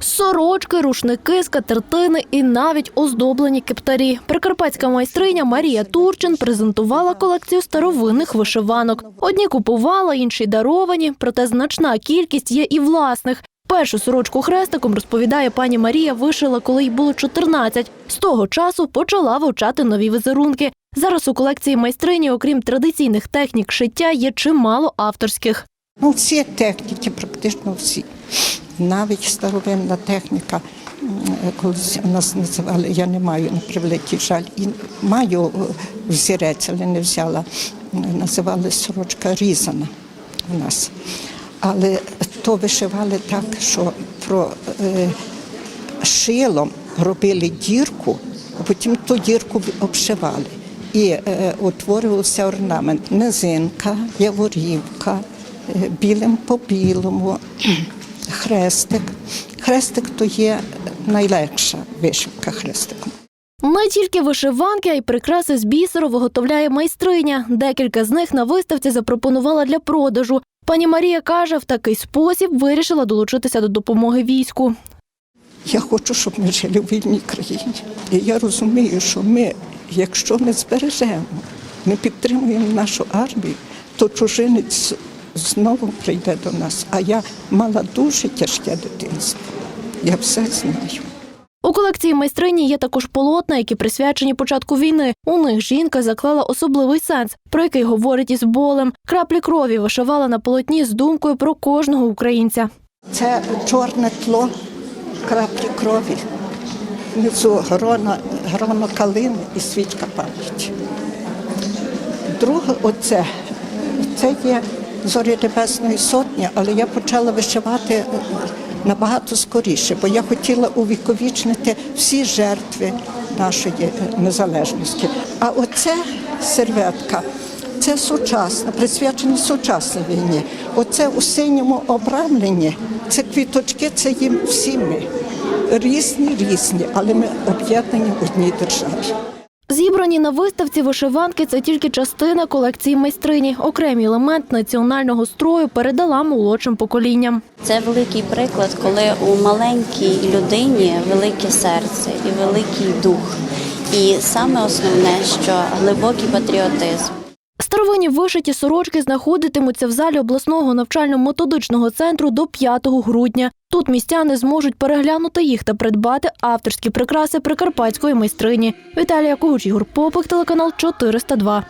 Сорочки, рушники, скатертини і навіть оздоблені кептарі. Прикарпатська майстриня Марія Турчин презентувала колекцію старовинних вишиванок. Одні купувала, інші даровані, проте значна кількість є і власних. Першу сорочку хрестиком, розповідає пані Марія, вишила, коли їй було 14. З того часу почала вивчати нові візерунки. Зараз у колекції майстрині, окрім традиційних технік шиття, є чимало авторських. Ну, всі техніки, практично всі. Навіть старовинна техніка, колись нас називали, я не маю на превеликий жаль, і маю е, взірець, але не взяла. Називали сорочка різана у нас. Але то вишивали так, що про е, шилом робили дірку, а потім ту дірку обшивали. І е, утворювався орнамент. Низинка, яворівка, е, білим по білому, хрестик. Хрестик то є найлегша вишивка хрестиком. Не тільки вишиванки, а й прикраси з бісеру виготовляє майстриня. Декілька з них на виставці запропонувала для продажу. Пані Марія каже, в такий спосіб вирішила долучитися до допомоги війську. Я хочу, щоб ми жили в вільній країні. І я розумію, що ми, якщо не збережемо, не підтримуємо нашу армію, то чужинець знову прийде до нас. А я мала дуже тяжке дитинство. Я все знаю. У колекції майстрині є також полотна, які присвячені початку війни. У них жінка заклала особливий сенс, про який говорить із болем. Краплі крові вишивала на полотні з думкою про кожного українця. Це чорне тло, краплі крові. Внизу грона, гроно калини і свічка пам'яті. Друге, оце, це є зорі Небесної сотні, але я почала вишивати е, набагато скоріше, бо я хотіла увіковічнити всі жертви нашої е, незалежності. А оце серветка. Це сучасна, присвячена сучасній війні. Оце у синьому обрамленні, це квіточки, це їм всі ми. Різні, різні, але ми об'єднані в одній державі. Зібрані на виставці вишиванки це тільки частина колекції майстрині. Окремий елемент національного строю передала молодшим поколінням. Це великий приклад, коли у маленькій людині велике серце і великий дух. І саме основне, що глибокий патріотизм. Старовинні вишиті сорочки знаходитимуться в залі обласного навчально-методичного центру до 5 грудня. Тут містяни зможуть переглянути їх та придбати авторські прикраси прикарпатської майстрині. Віталія Кугуч, Ігор Попик, телеканал 402.